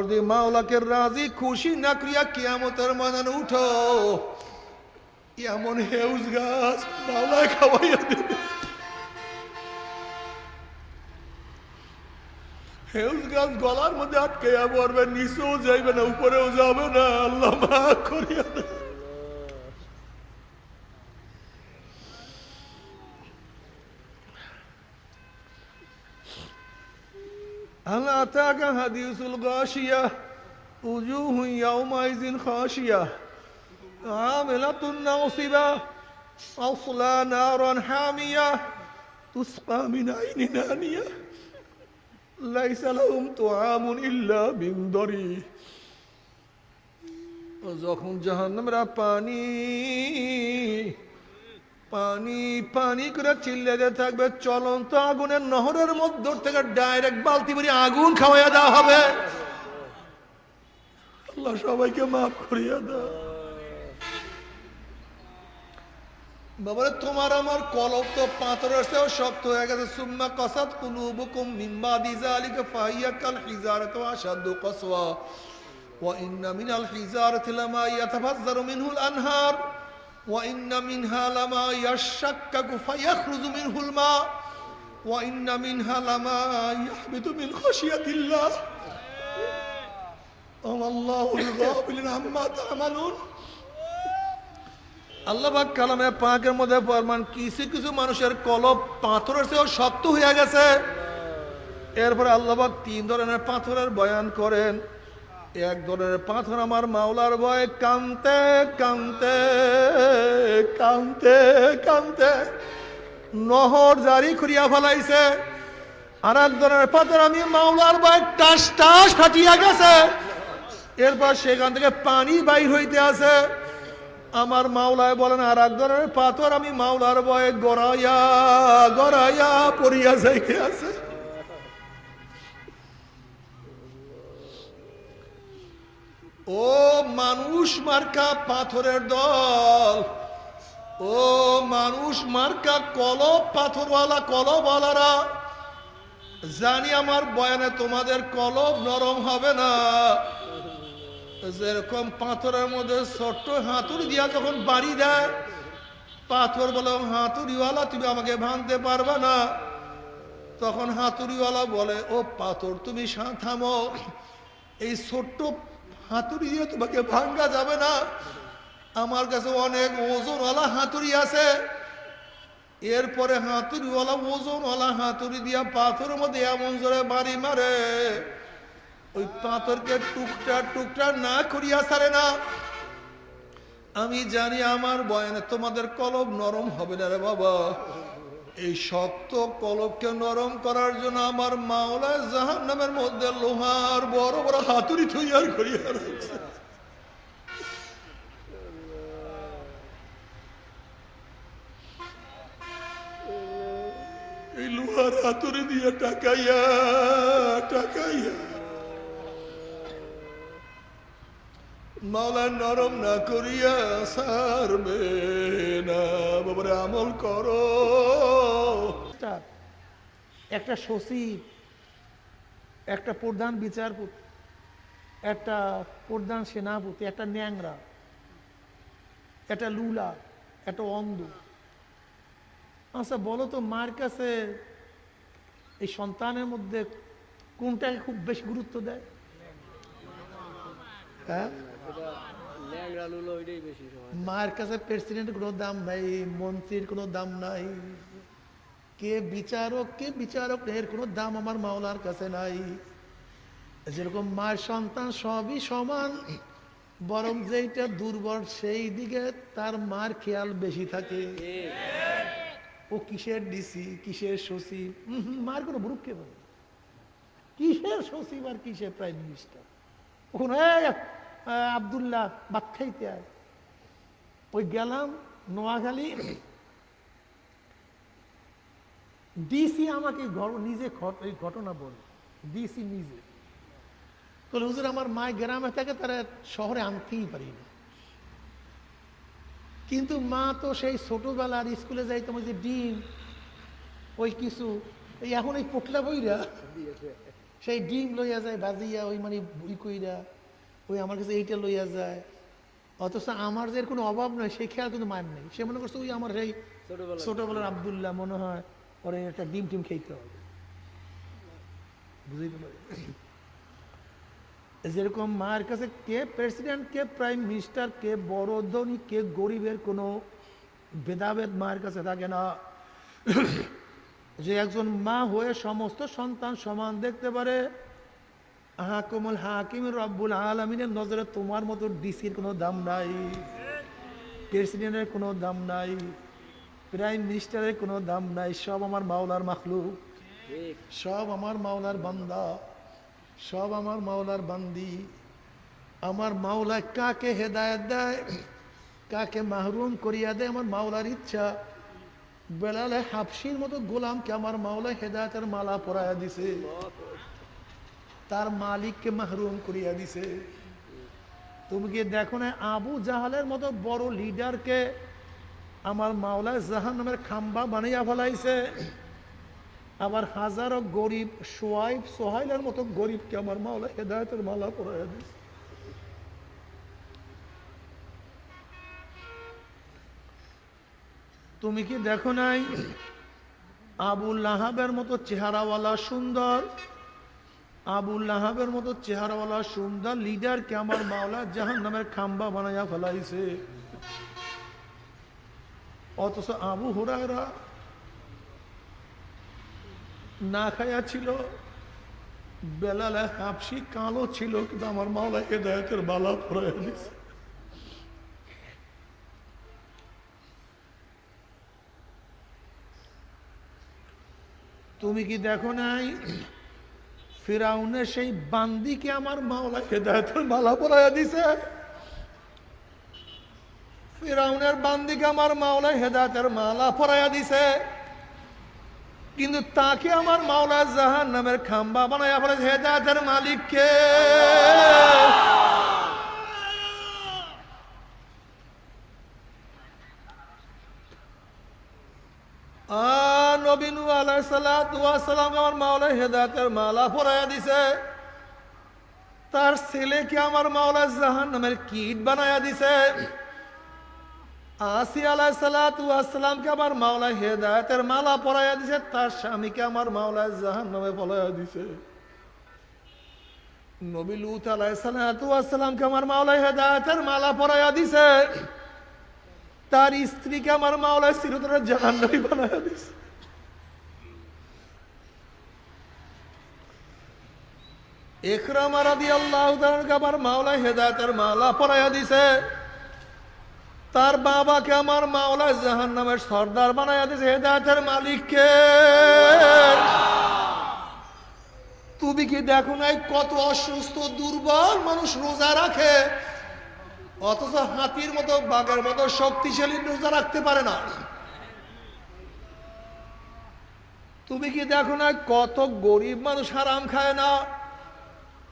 আর মাওলাকে রাজি, খুশি না ক্রিয়া কিয়ামতের মানান এমন হেউজ গাছ, মাওলায় খাওয়াইয়া হেউজ গাছ গলার মধ্যে আটকে পড়বে, নিচেও যাইবে না, উপরেও যাবে না, আল্লাহ করিয়া هل أتاك حديث الغاشية وجوه يومئذ خاشية عاملة ناصبة أصلى نارا حامية تسقى من عين نانية ليس لهم طعام إلا من ضريع যখন জাহান্নামরা পানি পানি পানি করে চিল্লাতে থাকবে। চলন্ত আগুনের নহরের মধ্য থেকে ডাইরেক্ট বালতি ভরি আগুন খাওয়াইয়া দেওয়া হবে। আল্লাহ সবাইকে মাফ করিয়া দাও। বাবারে, তোমার আমার কলব তো পাথরের শক্ত হয়ে গেছে। সুম্মা কসাত কুলুবুকুম মিম্মা দিজালিকা ফাহিয়া কাল হিজারাতু আশাদ্দু কসওয়া। ওয়া ইন্না মিনাল হিজারাতি লামা ইয়াতাফাজ্জারু মিনহুল আনহার। وإن منها لما يشكك فيخرج منه الماء وإن منها لما يحبط من خشية الله وما الله الغافل عما تعملون আল্লাহ পাক কালামে পাকের মধ্যে ফরমান কিছু কিছু মানুষের কলব পাথরের চেয়েও শক্ত হয়ে গেছে এরপরে আল্লাহ পাক তিন ধরনের পাথরের বয়ান করেন এক ধরনের পাথর আমার মাওলার ভয়ে কানতে কানতে কানতে কানতে নহর জারি করিয়া ফেলাইছে। আর এক ধরনের পাথর আমি মাওলার ভয়ে টাস টাস ফাটিয়া গেছে। এরপর সেখান থেকে পানি বাইর হইতে আছে। আমার মাওলায় বলেন, আর এক ধরনের পাথর আমি মাওলার ভয়ে গড়াইয়া গড়াইয়া পড়িয়া যাইতে আছে। ও মানুষ মার্কা পাথরের দল। ও মানুষ মার্কা কলব পাথরওয়ালা, কলবওয়ালারা। জানি আমার বয়ানে তোমাদের কলব নরম হবে না। যেরকম পাথরের মধ্যে ছোট্ট হাতুড়ি দিয়া যখন বাড়ি দেয়, পাথর বলে, হাতুড়িওয়ালা, তুমি আমাকে ভাঙতে পারবে না। তখন হাতুড়িওয়ালা বলে, ও পাথর, তুমি থামো। এই ছোট্ট হাতুড়ি দিয়ে তোমাকে ভাঙ্গা যাবে না। আমার কাছে অনেক ওজনওয়ালা হাতুড়ি আছে। এরপরে হাতুড়িওয়ালা ওজনওয়ালা হাতুড়ি দিয়া পাথরের মধ্যে এমন জোরে বাড়ি মারে। ওই পাথরকে টুকটা টুকটা না করিয়া সারে না। আমি জানি আমার বয়ানে তোমাদের কলব নরম হবে না রে বাবা। এই শক্ত কলবকে নরম করার জন্য আমার মাওলা জাহান নামের মধ্যে লোহার বড় বড় হাতুড়ি তৈয়ার করিয়া রাখছে এই লোহার হাতুড়ি দিয়ে টাকাইয়া টাকাইয়া। মাওলা নরম না করিয়া সারবে না। বাবারে আমল করো। একটা একটা সচিব একটা প্রধান বিচারপতি একটা প্রধান সেনাপতি একটা ন্যাংরা একটা লুলা একটা অন্ধ। আচ্ছা বলো তো মার কাছে এই সন্তানের মধ্যে কোনটাকে খুব বেশি গুরুত্ব দেয়? হ্যাঁ? মায়ের কাছে প্রেসিডেন্টের কোনো দাম নাই, মন্ত্রীর কোনো দাম নাই। কে বিচারক কে বিচারক এর কোনো দাম আমার মাওলার কাছে নাই। যেরকম মায়ের সন্তান সবই সমান, বরং যেইটা দুর্বল সেই দিকে তার মার খেয়াল বেশি থাকে। ও কিসের ডিসি, কিসের সচিব? মার কোনো ভ্রুক্ষেপ কিসের সচিব আর কিসের প্রাইম মিনিস্টার ওখানে আবদুল্লাহ ভাত খাইতে আয়। ওই গেলাম নোয়াখালী। ডিসি আমাকে নিজে এই ঘটনা বল। ডিসি নিজে। বলে হুজুর, আমার মায় গ্রামে থাকে, তারা শহরে আনতেই পারি না। কিন্তু মা তো সেই ছোটবেলার স্কুলে যাইতাম, ওই যে ডিম, ওই কিছু, এই এখন এই পোটলা বইরা, সেই ডিম লইয়া যায় বাজিয়া ওই মানে বই কইরা। ওই আমার কাছে এইটা লইয়া যায়। অথচ আমার যে কোনো অভাব নয় সেই খেয়াল কিন্তু মায়ের নেই। সে মনে করছে ওই আমার সেই ছোটবেলা ছোটবেলার আবদুল্লাহ মনে হয় পরে একটা ডিম টিম খেতে হবে। বুঝতে যেরকম মায়ের কাছে কে প্রেসিডেন্ট কে প্রাইম মিনিস্টার কে বড় ধনী কে গরিবের কোনো ভেদাভেদ মায়ের কাছে থাকে না। যে একজন মা হয়ে সমস্ত সন্তান সমান দেখতে পারে হাকুমুল হাকিম রব্বুল আলমিনের নজরে তোমার মতো ডিসির কোনো দাম নাই। প্রেসিডেন্টের কোনো দাম নাই। প্রাইম মিনিস্টারের কোনো দাম নাই। সব আমার মাওলার মাখলুক। সব আমার মাওলার বান্দা। সব আমার মাওলার বান্দি। আমার মাওলা কাকে হেদায়ত দেয়, কাকে মাহরুম করিয়া দেয়, আমার মাওলার ইচ্ছা। বেলালে হাফসির মতো গোলামকে আমার মাওলা হেদায়তের মালা পরাইয়া দিছে। তার মালিককে মাহরুম করিয়া দিছে। তুমি কি দেখো না, আবু জাহালের মতো বড় লিডারকে আমার মাওলায় জাহান নামের খাম্বা বানাইয়া ফেলাইছে। আবার হাজারো গরিব সোয়াইব সোহাইলের মতো গরিবকে আমার মাওলা হেদায়তের মালা পরাইয়া দিছে। তুমি কি দেখো নাই আবুল লাহাবের মতো চেহারাওয়ালা সুন্দর আবুল লাহাবের মতো চেহারাওয়ালা, সুন্দর লিডারকে আমার মাওলা জাহান নামের খাম্বা বানাইয়া ফেলাইছে। অথচ আবু হুরায়রা না খায়া ছিল, বেলালে হাফসি কালো ছিল, কিন্তু আমার মাওলা হেদায়তের বালা পড়ে দিছে। তুমি কি দেখো নাই? ফিরাউনের সেই বান্দিকে আমার মাওলা হেদায়তের মালা পরাইয়া দিছে। ফিরাউনের বান্দিকে আমার মাওলা হেদায়তের মালা পরাইয়া দিছে। কিন্তু তাকে আমার মাওলা জাহান নামের খাম্বা বানাইয়া ফেলে হেদায়তের মালিককে আ নবীনু আলাই সালাম আমার মাওলা মালা দিছে। তার ছেলেকে আমার মাওলা জাহান নামের বানাইয়া দিছে। আসি আলাই সালাতামকে আমার মাওলা হেদায়তের মালা পরাইয়া দিছে। তার স্বামীকে আমার জাহান নামে পলাইয়া দিছে। নবী লুত আলাই সালাতামকে আমার হেদায়তের মালা পরাইয়া দিছে। তার স্ত্রীকে আমার মাওলা চিরতরে জাহান্নামী বানাইয়া দিছে। আমার মাওলা তার বাবাকে আমার মাওলা জাহান নামের সর্দার বানাইয়া দিছে হেদায়তের মালিককে। তুমি কি দেখো নাই কত অসুস্থ, দুর্বল মানুষ রোজা রাখে? অথচ হাতির মতো, বাঘের মতো শক্তিশালী রোজা রাখতে পারে না। তুমি কি দেখো না কত গরিব মানুষ হারাম খায় না?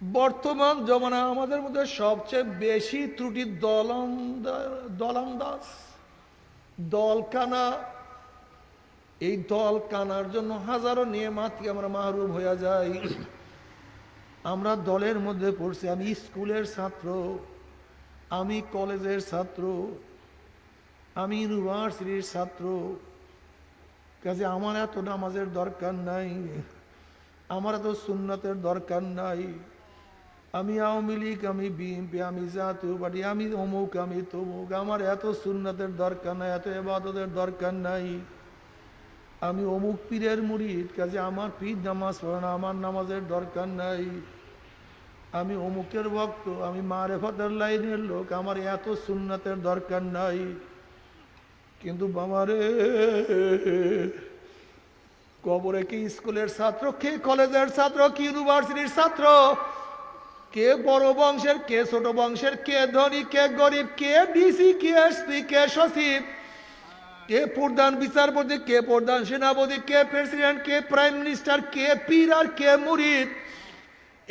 বর্তমান জমানায় আমাদের মধ্যে সবচেয়ে বেশি ত্রুটি দলান্দাজ, দলকানা। এই দল কানার জন্য হাজারো নিয়মাতি আমরা মাহরুম হয়ে যাই। আমরা দলের মধ্যে পড়ছি, আমি স্কুলের ছাত্র, আমি কলেজের ছাত্র, আমি ইউনিভার্সিটির ছাত্র। কাজে আমার এত নামাজের দরকার নাই, আমার এত সুন্নতের দরকার নাই। আমি আওয়ামী লীগ, আমি বিএনপি, আমি জাতীয় পার্টি, আমি অমুক, আমি তমুক। আমার এত সুন্নতের দরকার নাই, এত এবাদতের দরকার নাই। আমি অমুক পীরের মুড়িদ কাজে আমার পীর নামাজ পড়ে না, আমার নামাজের দরকার নাই। আমি অমুকের ভক্ত, আমি মারেফতের লাইনের লোক, আমার এত সুন্নতের দরকার নাই। কিন্তু বাবারে, কবরে কি স্কুলের ছাত্র, কে কলেজের ছাত্র, কি ইউনিভার্সিটির ছাত্র? কে বড় বংশের, কে ছোট বংশের, কে ধনী, কে গরিব, কে ডিসি, কে এসপি, কে সচিব, কে প্রধান বিচারপতি, কে প্রধান সেনাপতি, কে প্রেসিডেন্ট, কে প্রাইম মিনিস্টার, কে পীর আর কে মুরিদ।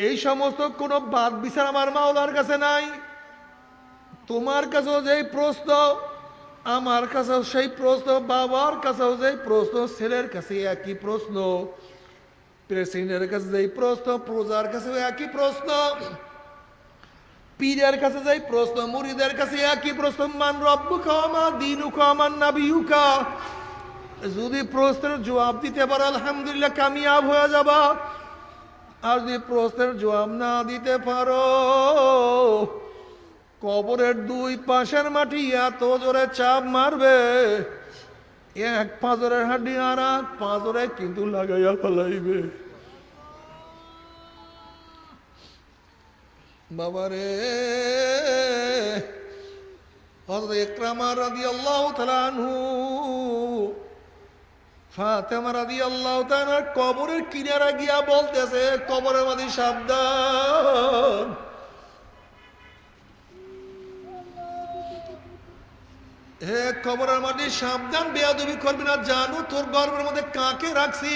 এই সমস্ত কোনো বাদ বিচার আমার মাওলার কাছে নাই। তোমার কাছেও যেই প্রশ্ন, আমার কাছেও সেই প্রশ্ন, বাবার কাছেও যেই প্রশ্ন, ছেলের কাছে একই প্রশ্ন। প্রেসিডেন্টের কাছে যেই প্রশ্ন প্রজার কাছে একই প্রশ্ন পীরের কাছে যাই প্রশ্ন মুরিদের কাছে একই প্রশ্ন মান রব্বু খামা দিনু খামান নাবিউকা যদি প্রশ্নের জবাব দিতে পারো আলহামদুলিল্লাহ কামিয়াব হয়ে যাবা আর যদি প্রশ্নের জবাব না দিতে পারো কবরের দুই পাশের মাটি এত জোরে চাপ মারবে এক পাঁজরের হাড্ডি আর এক পাঁজরে কিন্তু লাগাইয়া ফেলাইবে। বাবারে, হযরত ইকরামা রাদিয়াল্লাহু তাআলা আনহু, ফাতেমা রাদিয়াল্লাহু তাআলা কবরের কিনারা গিয়া বলতেছে, কবরের মধ্যে সাবধান। হে কবরের মাটি, সাবধান, বেয়াদবি করবি না, জানো তোর গর্বের মধ্যে কাকে রাখছি?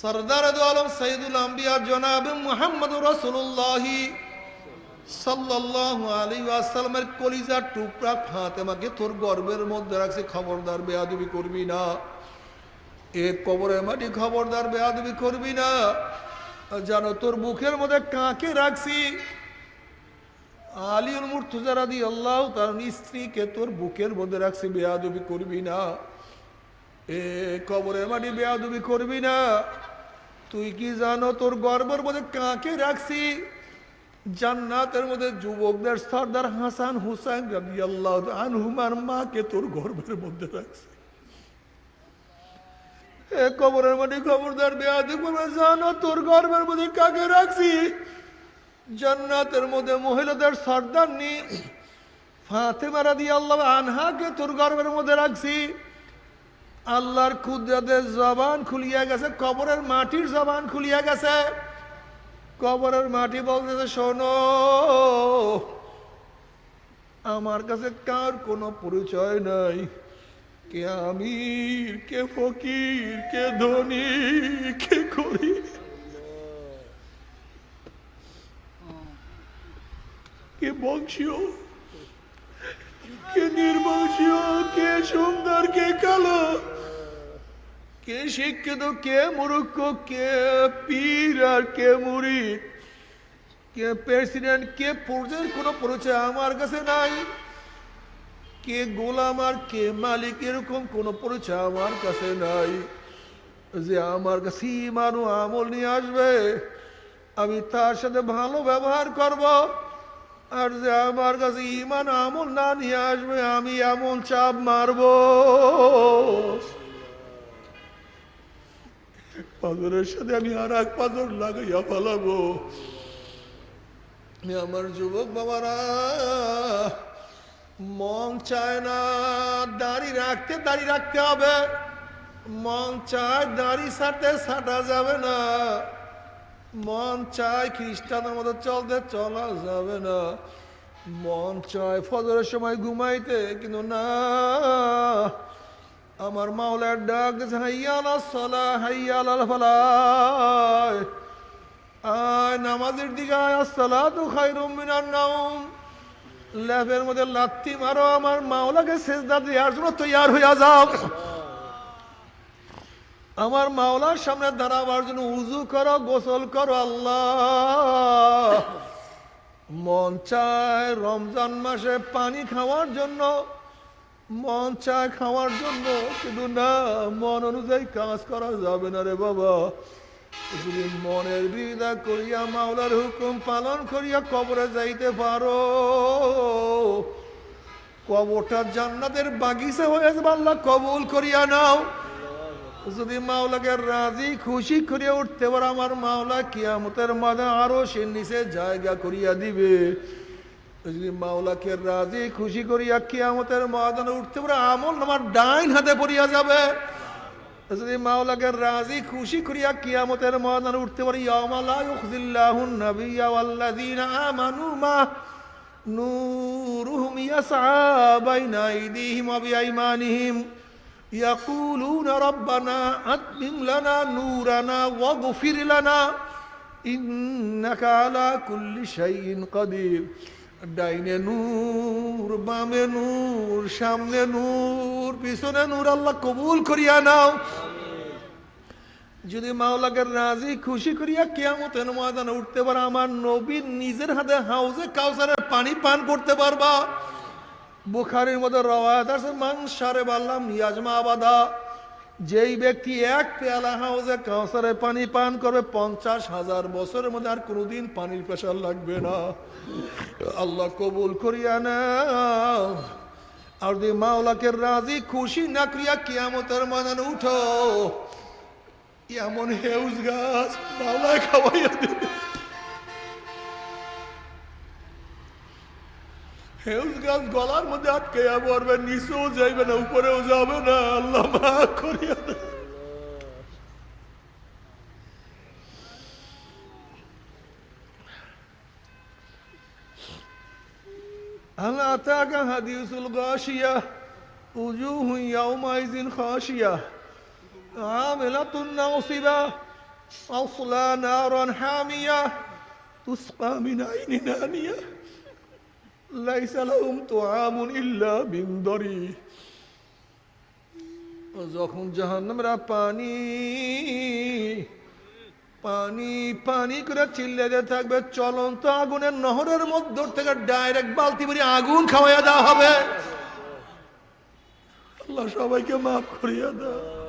সরদার আলম সঈদুল আম্বিয়া জনাব মোহাম্মদ রসুল্লাহ সাল্লাল্লাহু আলাইহি ওয়াসাল্লামের কলিজার টুকরা ফাতেমাকে তোর গর্বের মধ্যে রাখছি, খবরদার, বেয়াদবি করবি না। এ কবরের মাটি, খবরদার, বেয়াদবি করবি না। জানো তোর মুখের মধ্যে কাকে রাখছি? আলিউল মুর্তুজা রাদি আল্লাহ তার স্ত্রীকে তোর বুকের মধ্যে রাখছি, বেয়াদবি করবি না। এ কবরের মাটি বেয়াদবি করবি না। তুই কি জানো, তোর গর্বের মধ্যে কাকে রাখছি? জান্নাতের মধ্যে যুবকদের সর্দার হাসান হুসাইন রাদি আল্লাহ আনহুমার মাকে তোর গর্বের মধ্যে রাখছি। এ কবরের মাটি খবরদার, বেয়াদবি করবে জানো, তোর গর্বের মধ্যে কাকে রাখছি? জান্নাতের মধ্যে মহিলাদের সর্দার নি। ফাতেমা রাদি আল্লাহ আনহাকে তোর গর্বের মধ্যে রাখছি। আল্লাহর কুদরতের জবান খুলিয়া গেছে, কবরের মাটির জবান খুলিয়া গেছে। কবরের মাটি বলতেছে, শোনো, আমার কাছে কার কোনো পরিচয় নাই? কে আমির, কে ফকির, কে ধনী, কে গরিব? বংশীয়? কে নির্বংশীয়, কে সুন্দর, কে কালো? কে শিক্ষিত, কে মূর্খ, কে পীর আর কে মুড়ি কে প্রেসিডেন্ট, কে পর্যায়ের কোনো পরিচয় আমার কাছে নাই? কে গোলাম আর কে মালিক এরকম কোনো পরিচয় আমার কাছে নাই? যে আমার কাছে ইমান আমল নিয়ে আসবে, আমি তার সাথে ভালো ব্যবহার করব। আর যে আমার কাছে ইমান আমল না নিয়ে আসবে, আমি এমন চাপ মারব। পাথরের সাথে আমি আর এক পাথর লাগাইয়া ফেলাবো। আমি আমার যুবক বাবারা, মন চায় না দাড়ি রাখতে দাড়ি রাখতে হবে। মন চায় দাড়ি সারতে সাটা যাবে না। মন চায় খ্রিস্টানের মতো চলতে, চলা যাবে না। মন চায় ফজরের সময় ঘুমাইতে, কিন্তু না। আমার মাওলার ডাক হাইয়াল সলা হাইয়াল ফালায় আয় নামাজের দিকে আয় খায়রুম মিনান নাওম। ল্যাবের মধ্যে লাত্তি মারো, আমার মাওলাকে সেজদা দেওয়ার জন্য তৈয়ার হইয়া যাও। আমার মাওলার সামনে দাঁড়াবার জন্য উজু করো, গোসল করো, আল্লাহ। মন চায় রমজান মাসে পানি খাওয়ার জন্য, মন চায় খাওয়ার জন্য, কিন্তু না, মন অনুযায়ী কাজ করা যাবে না রে বাবা। মনের বিদা করিয়া মাওলার হুকুম পালন করিয়া কবরে যাইতে পারো, কবরটা জান্নাতের বাগিচা হয়েছে আল্লাহ কবুল করিয়া নাও। যদি মাওলাকে রাজি খুশি করিয়া উঠতে পারো, আমার মাওলা কিয়ামতের মাঝে আরও সে নিচে জায়গা করিয়া দিবে। যদি মাওলাকে রাজি খুশি করিয়া কিয়ামতের ময়দানে উঠতে পারে, আমল আমার ডাইন হাতে পড়িয়া যাবে। যদি মাওলাকে রাজি খুশি করিয়া কিয়ামতের ময়দানে উঠতে পারি ইয়ামালা ইউখজিল্লাহুন নাবিয়্যা ওয়াল্লাযীনা আমানু মা নূরুহুম ইয়াসআ বাইনা আইদিহিম ওয়া বিআইমানিহিম। يقولون ربنا أتمم لنا نورنا واغفر لنا إنك على كل شيء قدير ডাইনে নূর বামে নূর সামনে নূর পিছনে নূর আল্লাহ কবুল করিয়া নাও যদি মাওলাকে রাজি খুশি করিয়া কিয়ামতের ময়দানে উঠতে পারে আমার নবীর নিজের হাতে হাউজে কাউসারের পানি পান করতে পারবা বুখারির মধ্যে রওয়ায়াত আছে, মান সারে বাল্লাম ইয়াজমা আবাদা। যেই ব্যক্তি এক পেয়ালা হাউজে কাউসারে পানি পান করবে, পঞ্চাশ হাজার বছরের মধ্যে আর কোনোদিন পানির প্রেশার লাগবে না। আল্লাহ কবুল করিয়া না আর যদি মাওলাকে রাজি খুশি না করিয়া কিয়ামতের ময়দানে উঠো, এমন হেউজ গাছ মাওলায় খাওয়াইয়া দেবে। হেউজ গাছ গলার মধ্যে আটকে পড়বে নিচেও যাইবে না উপরেও যাবে না আল্লাহ মা করিয়া দেবে। هل أتاك حديث الغاشية وجوه يومئذ خاشية عاملة ناصبة أصلى نارا حامية تسقى من عين آنية ليس لهم طعام إلا من ضريع যখন জাহান্নামরা পানি পানি পানি করে চিল্লাতে থাকবে চলন্ত আগুনের নহরের মধ্য থেকে ডাইরেক্ট বালতি ভরে আগুন খাওয়াইয়া দেওয়া হবে আল্লাহ সবাইকে মাফ করিয়া দাও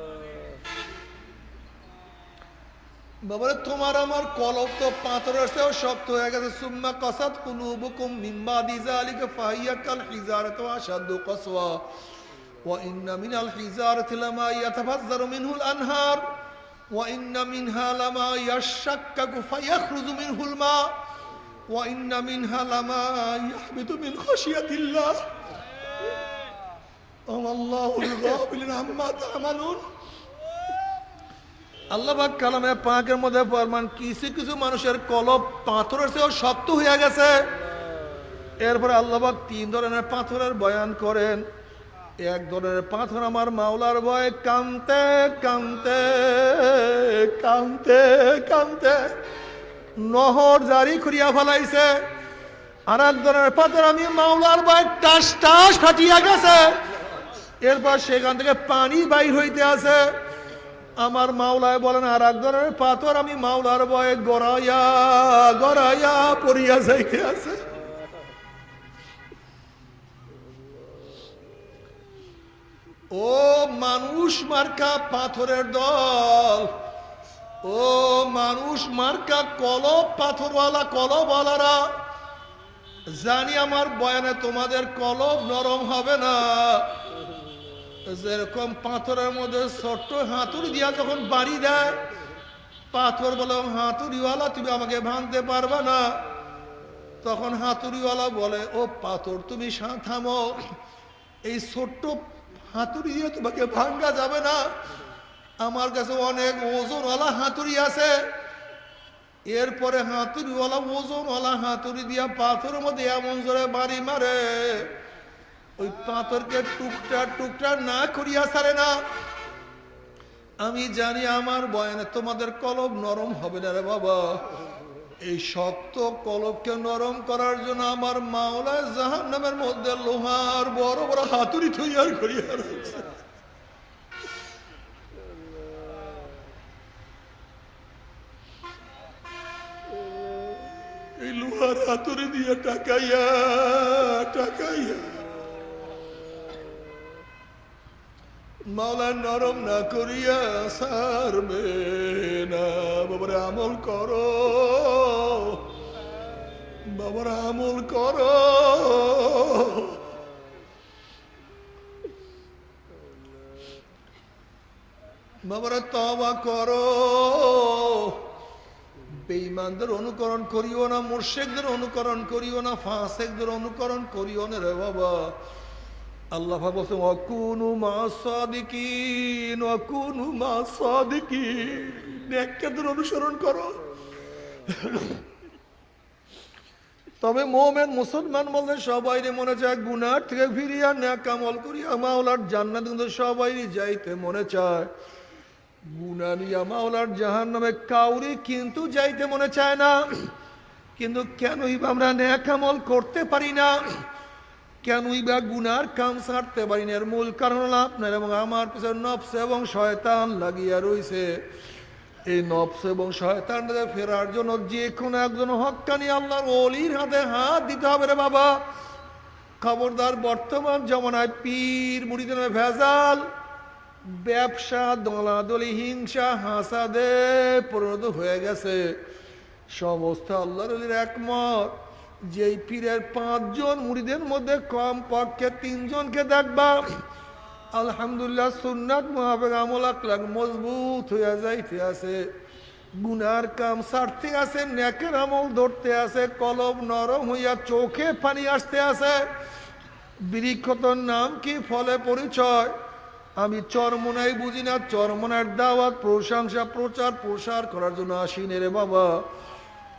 বাবারে, তোমার আমার কলব তো পাথরের চেয়েও শক্ত হয়ে গেছে। সুম্মা কসাত কুলুবুকুম মিম্মা দিজালিকা ফাহিয়া কাল হিজারাতু আশাদ্দু কসওয়া। ওয়া ইন্না মিনাল হিজারাতি লামা ইয়াতাফাজ্জারু মিনহুল আনহার। ওয়া ইন্না মিনহা লামা ইয়াশাক্কাকু ফায়াখরুজু মিনহুল মা। ওয়া ইন্না মিনহা লামা ইয়াহবিতু মিন খাশিয়াতিল্লাহ। ওয়া আল্লাহুল গাফিলুন আম্মা তা'মালুন আল্লাহ কালামে পাকের মধ্যে ফরমান, কিছু কিছু মানুষের কলব পাথরের চেয়েও শক্ত হয়ে গেছে। এরপরে আল্লাহ পাক তিন ধরনের পাথরের বয়ান করেন। এক ধরনের পাথর আমার মাওলার ভয়ে কানতে কানতে কানতে কানতে নহর জারি করিয়া ফেলাইছে। আর এক ধরনের পাথর আমি মাওলার ভয়ে টাস টাস ফাটিয়া গেছে। এরপর সেখান থেকে পানি বাইর হইতে আছে। আমার মাওলায় বলেন, আর এক ধরনের পাথর আমি মাওলার বয়ে গড়াইয়া গড়াইয়া পড়িয়া যাইতে আছে। ও মানুষ মার্কা পাথরের দল, ও মানুষ মার্কা কলব পাথরওয়ালা, কলবওয়ালারা, জানি আমার বয়ানে তোমাদের কলব নরম হবে না। যেরকম পাথরের মধ্যে ছোট্ট হাতুড়ি দিয়া যখন বাড়ি দেয়, পাথর বলে হাতুড়িওয়ালা, তুমি আমাকে ভাঙতে পারবে না। তখন হাতুড়িওয়ালা বলে, ও পাথর, তুমি থামো। এই ছোট্ট হাতুড়ি দিয়ে তোমাকে ভাঙ্গা যাবে না। আমার কাছে অনেক ওজনওয়ালা হাতুড়ি আছে। এরপরে হাতুড়িওয়ালা ওজনওয়ালা হাতুড়ি দিয়া পাথরের মধ্যে এমন জোরে বাড়ি মারে ওই পাথরকে টুকটা টুকটা না করিয়া সারে না। আমি জানি আমার বয়ানে তোমাদের কলব নরম হবে না রে বাবা। এই শক্ত কলবকে নরম করার জন্য আমার মাওলা জাহান নামের মধ্যে লোহার বড় বড় হাতুড়ি তৈয়ার করিয়া রয়েছে। এই লোহার হাতুড়ি দিয়ে টাকাইয়া টাকাইয়া মাওলা নরম না করিয়া সারবে না। বাবার আমল করো। বাবার আমল করো। বাবারা তবা করো। বেঈমানদের অনুকরণ করিও না মুর্শেকদের অনুকরণ করিও না, ফাঁসেকদের অনুকরণ করিও না রে বাবা। আল্লাহ বলছেন অকুনু মা সাদিকিন অকুনু মা সাদিকিন। নেককারদের অনুসরণ করো। তবে মোমেন মুসলমান বলতে সবাই মনে চায়, গুনার থেকে ফিরিয়া ন্যাক আমল করিয়া মাওলার জান্নাত কিন্তু সবাই যাইতে মনে চায়। গুনা নিয়া মাওলার জাহান নামে কাউরি কিন্তু যাইতে মনে চায় না। কিন্তু কেনই আমরা ন্যাক আমল করতে পারি না? কেনই বা গুনার কাম ছাড়তে পারি না? এর মূল কারণ হলো আপনার এবং আমার পিছনে নফস এবং শয়তান লাগিয়া রইছে। এই নফস এবং শয়তান ফেরার জন্য যে কোনো একজন হক্কানি আল্লাহর অলির হাতে হাত দিতে হবে রে বাবা। খবরদার, বর্তমান জমানায় পীর মুড়িদের ভেজাল, ব্যবসা, দলাদলি, হিংসা, হাসাদে পরিণত হয়ে গেছে। সমস্ত আল্লাহর অলির একমত। যেই পীরের পাঁচজন মুড়িদের মধ্যে কম পক্ষে তিনজনকে দেখবা। আলহামদুলিল্লাহ সুন্নাত মহাবেগ আমল আকলাক মজবুত হইয়া যাইতে আছে। গুনার কাম সারতে আছে, নেকের আমল ধরতে আছে, কলব নরম হইয়া চোখে পানি আসতে আছে। বৃক্ষতর নাম কি ফলে পরিচয়? আমি চরমনাই বুঝি না, চরমনার দাওয়াত, প্রশংসা প্রচার প্রসার করার জন্য আসিনি রে বাবা।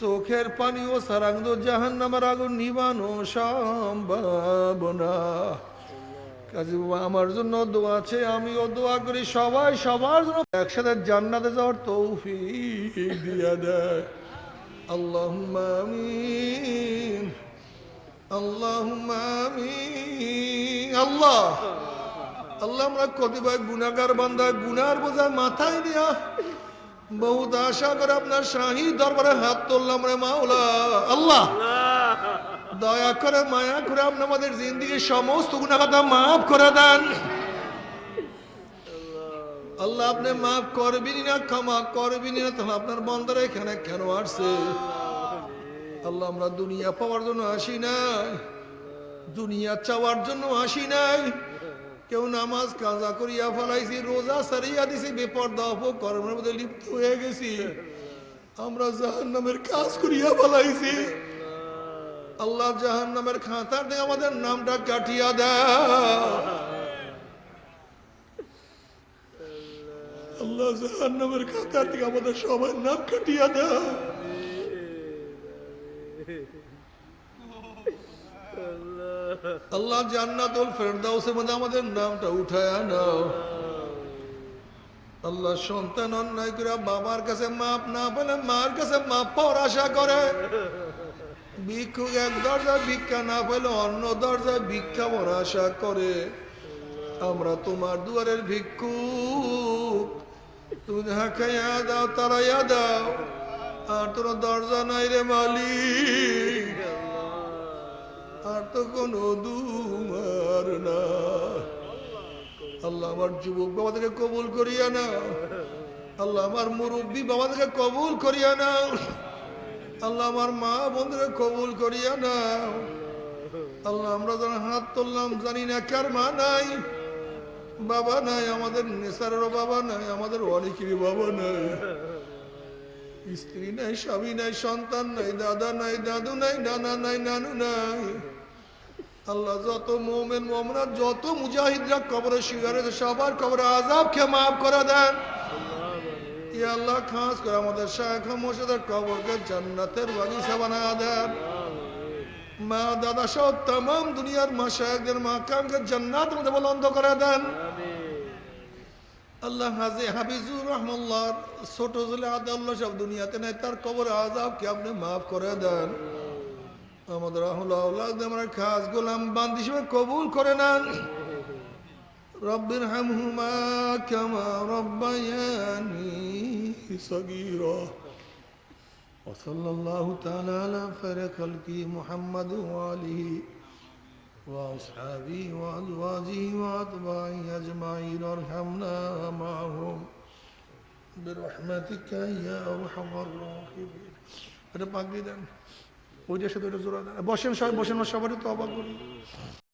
চোখের পানি ও সারাঙ্গ জাহান নামের আগুন নিবানো সম্ভাবনা কাজী বাবা আমার জন্য দোয়া আছে আমিও দোয়া করি সবাই সবার জন্য একসাথে জান্নাতে যাওয়ার তৌফিক দিয়া দেয় اللهم آمين اللهم آمين আল্লাহ আল্লাহ আমরা কতিপয় গুনাগার বান্দা গুনার বোঝা মাথায় দিয়া বহুত আশা করে আপনার শাহী দরবারে হাত তুললাম রে মাওলা। আল্লাহ। দয়া করে, মায়া করে আপনি আমাদের জিন্দিগির সমস্ত গুণাগাতা মাফ করে দেন। আল্লাহ, আপনি মাফ করবেন না, ক্ষমা করবেন না, তাহলে আপনার বন্ধরা এখানে কেন আসছে? আল্লাহ, আমরা দুনিয়া পাওয়ার জন্য আসি নাই। দুনিয়া চাওয়ার জন্য আসি নাই। কেউ নামাজ কাজা করিয়া ফেলাইছি, রোজা সারিয়া দিছি, বেপর্দা কর্মের মধ্যে লিপ্ত হয়ে গেছি। আমরা জাহান নামের কাজ করিয়া ফেলাইছি। আল্লাহ জাহান নামের খাতার দিয়ে আমাদের নামটা কাটিয়া দেয়। আল্লাহ জাহান নামের খাতার আমাদের সবার নাম কাটিয়া দেয়। আল্লাহ জান্নাতুল ফেরদাউসের মধ্যে আমাদের নামটা উঠায় নাও। আল্লাহ সন্তান অন্যায় করে বাবার কাছে মাপ না পেলে মার কাছে মাপ পাওয়ার আশা করে। ভিক্ষুক এক ভিক্ষা না পেলে অন্য দরজায় ভিক্ষা পাওয়ার আশা করে। আমরা তোমার দুয়ারের ভিক্ষুক তুমি হাঁকাইয়া দাও তারাইয়া দাও। আর তোর দরজা নাই রে মালিক। কোনো না। আল্লাহ আমার যুবক বাবাদেরকে কবুল করিয়া না আল্লাহ আমার মুরব্বী বাবাদেরকে কবুল করিয়া না আল্লাহ আমার মা বোনদেরকে কবুল করিয়া না আল্লাহ আমরা যারা হাত তুললাম, জানি না কার মা নাই। বাবা নাই, আমাদের নেশারেরও বাবা নাই, আমাদের অনেকেরই বাবা নাই। স্ত্রী নাই, স্বামী নাই, সন্তান নাই, দাদা নাই, দাদু নাই, নানা নাই, নানু নাই। আল্লাহ যত মোমেন মোমনা যত মুজাহিদরা কবরে শিকার হয়েছে সবার কবরে আজাব কে মাফ করে দেন। আল্লাহ, খাস করে আমাদের শাখ মোর্শেদের কবরকে জান্নাতের বাগিচা বানা দেন। মা, দাদা সহ তাম দুনিয়ার মা শাহদের মা, কামকে জান্নাত মধ্যে বলন্দ করে দেন। আল্লাহ হাজি হাবিজুর রহমুল্লাহ, ছোট ছেলে আদাল্লাহ সব দুনিয়াতে নাই, তার কবর আজাবকে আপনি মাফ করে দেন। আমাদের আহ্লাদ আমরা খাস গোলাম বান্দ হিসেবে কবুল করে নেন রব্বির হামহুমা কামা রব্বায়ানি সগীরা وصلى الله تعالى على خير خلقه محمد وآله وأصحابه وأزواجه وأتباعه أجمعين وارحمنا معهم برحمتك يا أرحم الراحمين এটা পাক দিয়ে দেন ওইটার সাথে ওইটা জোড়া দেন বসেন সবাই বসেন সবারই তো অবাক করি।